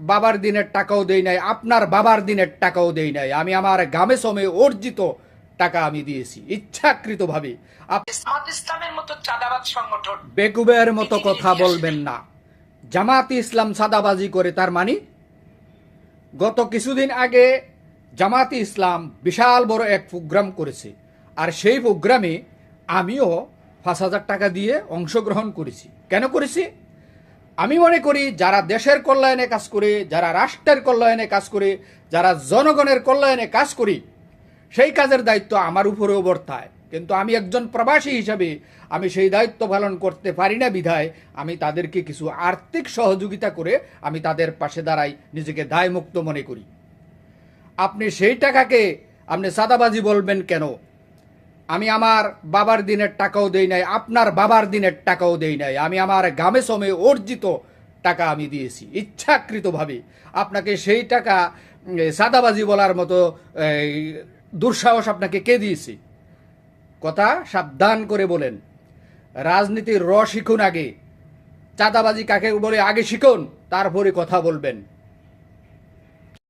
বাবার দিনের টাকাও দেই নাই আপনার বাবার দিনের টাকাও দেই নাই। আমি আমার গামে সমে অর্জিত টাকা আমি দিয়েছি ইচ্ছাকৃতভাবে। বেকুবের মতো কথা বলবেন না। জামাত ইসলাম সাদাবাজি করে তার মানে? গত কিছুদিন আগে জামাত ইসলাম বিশাল বড় এক প্রোগ্রাম করেছে আর সেই প্রোগ্রামে আমিও পাঁচ হাজার টাকা দিয়ে অংশগ্রহণ করেছি। কেন করেছি? আমি মনে করি যারা দেশের কল্যাণে কাজ করে, যারা রাষ্ট্রের কল্যাণে কাজ করে, যারা জনগণের কল্যাণে কাজ করি, সেই কাজের দায়িত্ব আমার উপরেও বর্তায়। কিন্তু আমি একজন প্রবাসী হিসাবে আমি সেই দায়িত্ব পালন করতে পারি না বিধায় আমি তাদেরকে কিছু আর্থিক সহযোগিতা করে আমি তাদের পাশে দাঁড়াই, নিজেকে দায়মুক্ত মনে করি। আপনি সেই টাকাকে আপনি সাদাবাজি বলবেন কেন? আমি আমার বাবার দিনের টাকাও দেই নাই, আপনার বাবার দিনের টাকাও দেই নাই। আমি আমার গামে সমে অর্জিত টাকা আমি দিয়েছি, ইচ্ছাকৃতভাবে। আপনাকে সেই টাকা সাদাবাজি বলার মতো দুঃসাহস আপনাকে কে দিয়েছে? কথা সাবধান করে বলেন। রাজনীতির র শিখুন আগে, চাঁদাবাজি কাকে বলে আগে শিখুন, তারপরে কথা বলবেন।